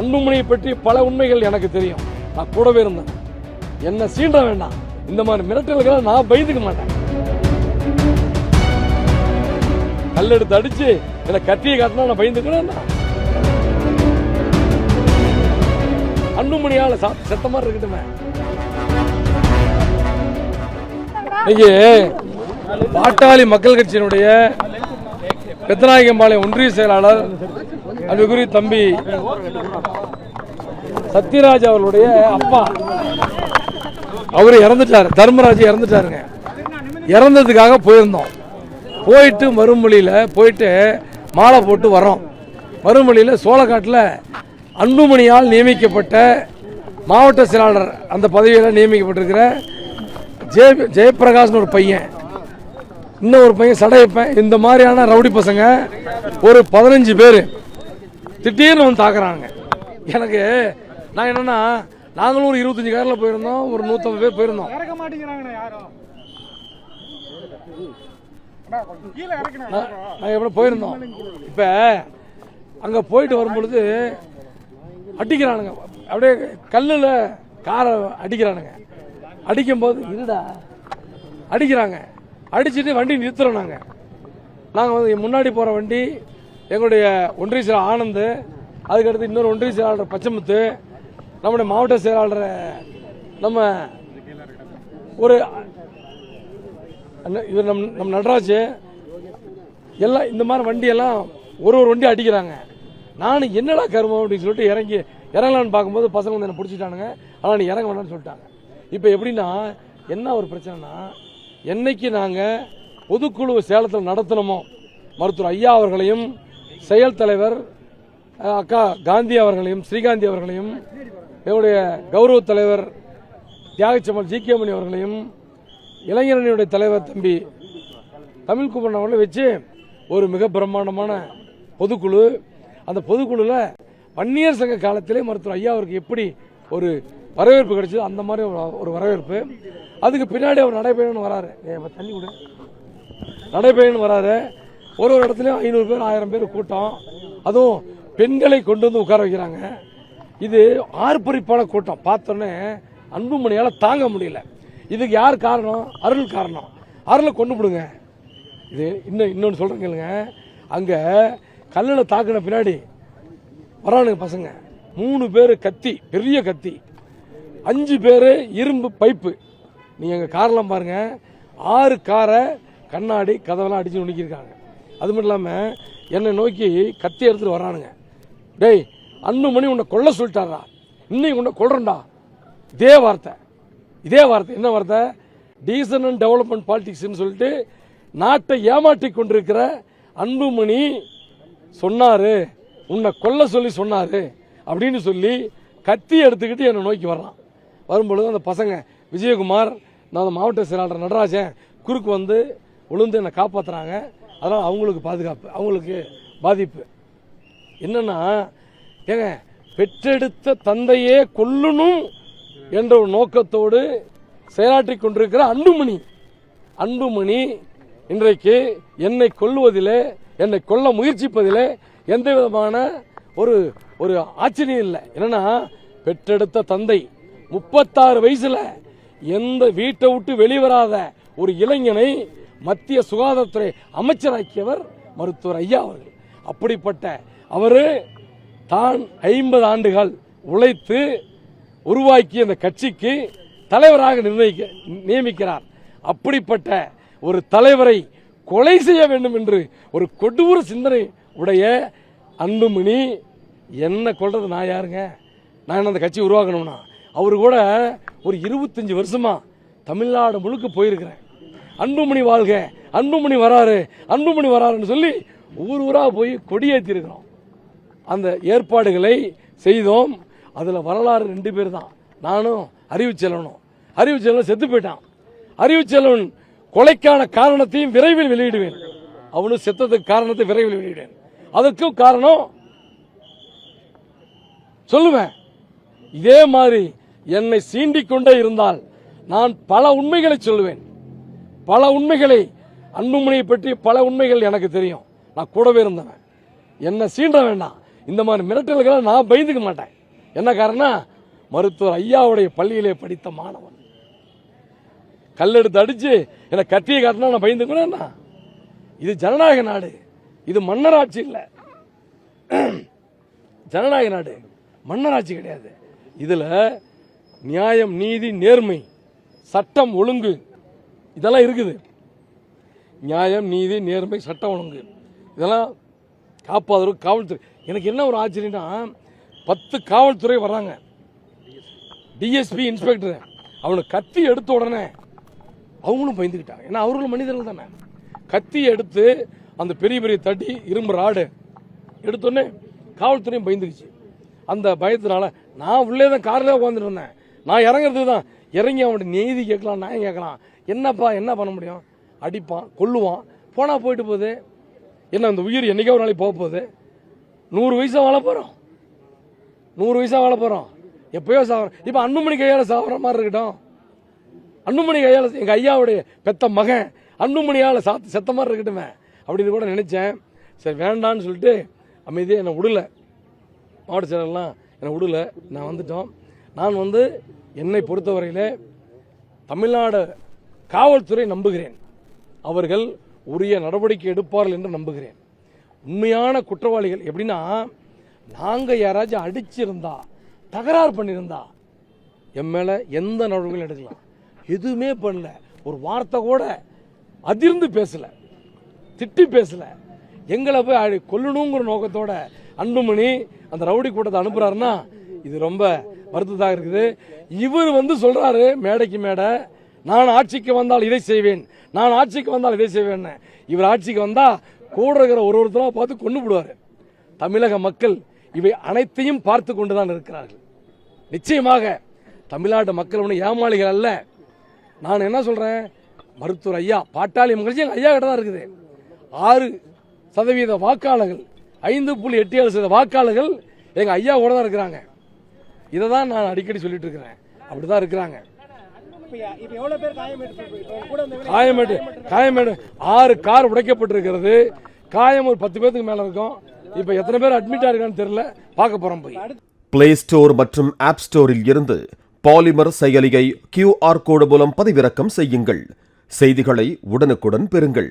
அன்புமணியை பற்றி பல உண்மைகள் எனக்கு தெரியும். நான் கூடவே இருந்தேன். என்ன சீண்ட வேண்டாம். இந்த மாதிரி மிரட்டல்களை நான் பயந்துக்க மாட்டேன். கல்லெடுத்து அடிச்சு இதை கத்தியை காட்டினா நான் பயந்துக்கணும் அன்புமணியால செத்த மாதிரி இருக்கட்டுமே. இன்னைக்கு பாட்டாளி மக்கள் கட்சியினுடைய பெத்தநாயகம்பாளையம் ஒன்றிய செயலாளர் அன்புக்குரி தம்பி. சத்யராஜ் அவர்களுடைய அப்பா. அவர் இறந்துட்டார். தர்மராஜ் இறந்துட்டாருங்க. இறந்ததுக்காக போயிருந்தோம். போயிட்டு மறுமொழியில் போயிட்டு மாலை போட்டு வரோம் மறுமொழியில் சோழக்காட்டில் அன்புமணியால் நியமிக்கப்பட்ட மாவட்ட செயலாளர் அந்த பதவியில் நியமிக்கப்பட்டிருக்கிற ஜெய ஜெயபிரகாஷ்னு ஒரு பையன். இன்னும் ஒரு பையன் சடையப்பேன். இந்த மாதிரியான ரவுடி பசங்க ஒரு பதினஞ்சு பேர். திடீர்னு வந்து தாக்குறாங்க. எனக்கு நான் என்னன்னா நாங்களும் ஒரு இருபத்தஞ்சு காரில் போயிருந்தோம் ஒரு நூற்றம்பது பேர் போயிருந்தோம். நாங்கள் எப்படி போயிருந்தோம். இப்போ அங்கே போயிட்டு வரும்பொழுது அடிக்கிறானுங்க. அப்படியே கல்லில் காரை அடிக்கிறானுங்க. அடிக்கும்போது இருடா. அடிக்கிறாங்க. அடிச்சுட்டு வண்டி நிறுத்துறோம் நாங்கள் நாங்கள் வந்து முன்னாடி போகிற வண்டி எங்களுடைய ஒன்றிய செயலாளர் ஆனந்த் அதுக்கடுத்து இன்னொரு ஒன்றிய செயலாளர் பச்சமுத்து நம்முடைய மாவட்ட செயலாளர் நம்ம ஒரு இவர் நம் நம் நடராஜ் எல்லாம் இந்த மாதிரி வண்டியெல்லாம் ஒரு ஒரு வண்டி அடிக்கிறாங்க. நானும் என்னடா கருமம் அப்படின்னு சொல்லிட்டு இறங்கி இறங்கலான்னு பார்க்கும்போது பசங்க வந்து என்னை பிடிச்சிட்டானுங்க. ஆனால் நீ இறங்க வேணாம்னு சொல்லிட்டாங்க. இப்போ எப்படின்னா என்ன ஒரு பிரச்சனைனா என்னைக்கு நாங்கள் பொதுக்குழு சேலத்தில் நடத்தினோமோ மருத்துவர் ஐயா அவர்களையும் செயல் தலைவர் அக்கா காந்தி அவர்களையும் ஸ்ரீகாந்தி அவர்களையும் என்னுடைய கௌரவ தலைவர் தியாகச்சமல் ஜி கே மணி அவர்களையும் இளைஞரணியுடைய தலைவர் தம்பி தமிழ்குமரன் அவர்களை வச்சு ஒரு மிக பிரம்மாண்டமான பொதுக்குழு. அந்த பொதுக்குழுல வன்னியர் சங்க காலத்திலே மருத்துவர் ஐயா அவருக்கு எப்படி ஒரு வரவேற்பு கிடைச்சது அந்த மாதிரி ஒரு- ஒரு வரவேற்பு. அதுக்கு பின்னாடி அவர் நடைபயணம் வராரு. தண்ணி கொடு நடைபயணம் வராரு. ஒரு ஒரு இடத்துலையும் ஐநூறு பேர் ஆயிரம் பேர் கூட்டம். அதுவும் பெண்களை கொண்டு வந்து உட்கார வைக்கிறாங்க. இது ஆர்ப்பரிப்பான கூட்டம். பார்த்தோன்னே அன்புமணியால் தாங்க முடியல. இதுக்கு யார் காரணம்? அருள் காரணம். அருளை கொண்டு விடுங்க இது இன்னும் இன்னொன்று சொல்கிறேன் கேளுங்க. அங்கே கல்லில் தாக்குன பின்னாடி வரானுங்க பசங்க. மூணு பேர் கத்தி பெரிய கத்தி. அஞ்சு பேர் இரும்பு பைப்பு. நீங்கள் எங்கள் காரெலாம் பாருங்கள் ஆறு காரை கண்ணாடி கதவெல்லாம் அடித்து நுணுக்கியிருக்காங்க. அது மட்டும் இல்லாமல் என்னை நோக்கி கத்தி எடுத்துட்டு வரானுங்க. டேய் அன்புமணி உன்னை கொல்ல சொல்லிட்டாரா? இன்னைக்கு உன்னை கொல்றேன்டா. இதே வார்த்தை. இதே வார்த்தை. என்ன வார்த்தை? டீசன் அண்ட் டெவலப்மெண்ட் பாலிடிக்ஸ்னு சொல்லிட்டு நாட்டை ஏமாற்றி கொண்டிருக்கிற அன்புமணி சொன்னார். உன்னை கொல்ல சொல்லி சொன்னார் அப்படின்னு சொல்லி கத்தி எடுத்துக்கிட்டு என்னை நோக்கி வர்றான். வரும்பொழுது அந்த பசங்க விஜயகுமார் நான் அந்த மாவட்ட செயலாளர் நடராஜன் குறுக்கு வந்து விழுந்து என்னை காப்பாற்றுறாங்க அதனால் அவங்களுக்கு பாதுகாப்பு அவங்களுக்கு பாதிப்பு. என்னன்னா ஏங்க பெற்றெடுத்த தந்தையே கொல்லணும் என்ற ஒரு நோக்கத்தோடு செயலாற்றி கொண்டிருக்கிற அன்புமணி. அன்புமணி இன்றைக்கு என்னை கொல்லுவதிலே என்னை கொல்ல முயற்சிப்பதிலே எந்த விதமான ஒரு ஒரு ஆச்சரியம் இல்லை. என்னன்னா பெற்றெடுத்த தந்தை முப்பத்தாறு வயசுல எந்த வீட்டை விட்டு வெளிவராத ஒரு இளைஞனை மத்திய சுகாதாரத்துறை அமைச்சராக்கியவர் மருத்துவர் ஐயா அவர்கள். அப்படிப்பட்ட அவர் தான் ஐம்பது ஆண்டுகள் உழைத்து உருவாக்கிய அந்த கட்சிக்கு தலைவராக நிர்ணயிக்க நியமிக்கிறார். அப்படிப்பட்ட ஒரு தலைவரை கொலை செய்ய வேண்டும் என்று ஒரு கொடூர சிந்தனை உடைய அன்புமணி என்ன கொள்றது நான் யாருங்க? நான் என்ன அந்த கட்சி உருவாக்கணும்னா? அவர் கூட ஒரு இருபத்தஞ்சு வருஷமா தமிழ்நாடு முழுக்க போயிருக்கிறேன். அன்புமணி வாழ்க அன்புமணி வராரு அன்புமணி வராருன்னு சொல்லி ஊர் ஊராக போய் கொடியேற்றிருக்கிறோம் அந்த ஏற்பாடுகளை செய்தோம். அதில் வரலாறு ரெண்டு பேர் தான். நானும் அறிவுச்செல்வனும் அறிவுச்செல்வன் செத்து போயிட்டான். அறிவுச்செல்வன் கொலைக்கான காரணத்தையும் விரைவில் வெளியிடுவேன். அவனும் செத்ததுக்கு காரணத்தை விரைவில் வெளியிடுவேன். அதற்கும் காரணம் சொல்லுவேன். இதே மாதிரி என்னை சீண்டிக்கொண்டே இருந்தால் நான் பல உண்மைகளை சொல்லுவேன். பல உண்மைகளை அன்புமணியை பற்றி பல உண்மைகள் எனக்கு தெரியும். நான் கூடவே இருந்தவன். என்ன சீண்ட வேண்டாம். இந்த மாதிரி மிரட்டல்களை நான் பயந்துக்க மாட்டேன். என்ன காரணம் மருத்துவர் ஐயாவுடைய பள்ளியிலே படித்த மாணவன். கல்லெடுத்து அடிச்சு என்னை கத்தியை காட்டினா நான் பயந்துக்கணும்னா இது ஜனநாயக நாடு. இது மன்னராட்சி இல்லை. ஜனநாயக நாடு. மன்னராட்சி கிடையாது. இதுல நியாயம் நீதி நேர்மை சட்டம் ஒழுங்கு இதெல்லாம் இருக்குது. நியாயம் நீதி நேர்மை சட்டம் ஒழுங்கு. இதெல்லாம் காப்பாதவர் காவல்துறை. எனக்கு என்ன ஒரு ஆச்சரியம்னா பத்து காவல்துறை வர்றாங்க. டிஎஸ்பி இன்ஸ்பெக்டர் அவனை கத்தி எடுத்த உடனே அவங்களும் பயந்துக்கிட்டாங்க ஏன்னா அவர்களும் மனிதர்கள் தானே. கத்தி எடுத்து அந்த பெரிய பெரிய தட்டி இரும்பு ராடு எடுத்தோடனே காவல்துறையும் பயந்துக்குச்சு அந்த பயத்தினால நான் உள்ளே தான் காரில் உட்காந்துட்டு இருந்தேன். நான் இறங்குறது தான் இறங்கி அவன்கிட்ட நீதி கேட்கலாம் நியாயம் கேட்கலாம். என்னப்பா என்ன பண்ண முடியும்? அடிப்பான் கொல்லுவான். போனால் போயிட்டு போகுது. என்ன அந்த உயிர் என்னைக்கோ ஒரு நாளைக்கு போக போகுது நூறு வயசா வாழ போகிறோம் நூறு வயசா வாழ போகிறோம் எப்பயோ சாகிறோம் இப்போ அன்புமணி கையால் சாப்பிட்ற மாதிரி இருக்கட்டும். அன்புமணி கையால் எங்கள் ஐயாவுடைய பெத்த மகன் அன்புமணியால் சாத்து செத்த மாதிரி இருக்கட்டுமே. அப்படின்னு கூட நினச்சேன். சரி வேண்டான்னு சொல்லிட்டு அமைதியாக என்னை விடல. மாவட்ட செயலர்லாம் என்னை விடல. நான் வந்துட்டோம். நான் வந்து என்னை பொறுத்தவரையில் தமிழ்நாடு காவல்துறை நம்புகிறேன். அவர்கள் உரிய நடவடிக்கை எடுப்பார்கள் என்று நம்புகிறேன். உண்மையான குற்றவாளிகள் எப்படின்னா நாங்கள் யாராச்சும் அடிச்சிருந்தா தகராறு பண்ணியிருந்தா என் மேலே எந்த நடவடிக்கையும் எடுக்கலாம். எதுவுமே பண்ணல. ஒரு வார்த்தை கூட அதிர்ந்து பேசல. திட்டி பேசல. எங்களை போய் அடி- கொல்லணுங்கிற நோக்கத்தோட அன்புமணி அந்த ரவுடி கூட்டத்தை அனுப்புகிறாருன்னா இது ரொம்ப வருத்ததாக இருக்குது. இவர் வந்து சொல்கிறாரு மேடைக்கு மேடை நான் ஆட்சிக்கு வந்தால் இதை செய்வேன். நான் ஆட்சிக்கு வந்தால் இதை செய்வேன் இவர் ஆட்சிக்கு வந்தால் கூட இருக்கிற ஒரு ஒருத்தராக பார்த்து கொண்டு விடுவார். தமிழக மக்கள் இவை அனைத்தையும் பார்த்து கொண்டுதான் இருக்கிறார்கள். நிச்சயமாக தமிழ்நாட்டு மக்கள் ஒன்றும் ஏமாளிகள் அல்ல. நான் என்ன சொல்கிறேன் மருத்துவர் ஐயா பாட்டாளி மகிழ்ச்சி எங்கள் ஐயா கிட்ட தான் இருக்குது. ஆறு சதவீத வாக்காளர்கள் ஐந்து புள்ளி எட்டு ஏழு சதவீத வாக்காளர்கள் எங்கள் ஐயா கூட தான் இருக்கிறாங்க. இதை தான் நான் அடிக்கடி சொல்லிட்டு இருக்கிறேன். அப்படி தான் இருக்கிறாங்க. காயமேடு காயமேடு ஆறு கார் உடைக்கப்பட்டிருக்கிறது. காயம் ஒரு பத்து பேத்துக்கு மேல இருக்கும். இப்போ எத்தனை பேர் அட்மிட் ஆயிருக்கான்னு தெரியல. பார்க்க போறோம் போய். பிளே ஸ்டோர் மற்றும் ஆப் ஸ்டோரில் இருந்து பாலிமர் செயலியை கியூஆர் கோடு மூலம் பதிவிறக்கம் செய்யுங்கள். செய்திகளை உடனுக்குடன் பெறுங்கள்.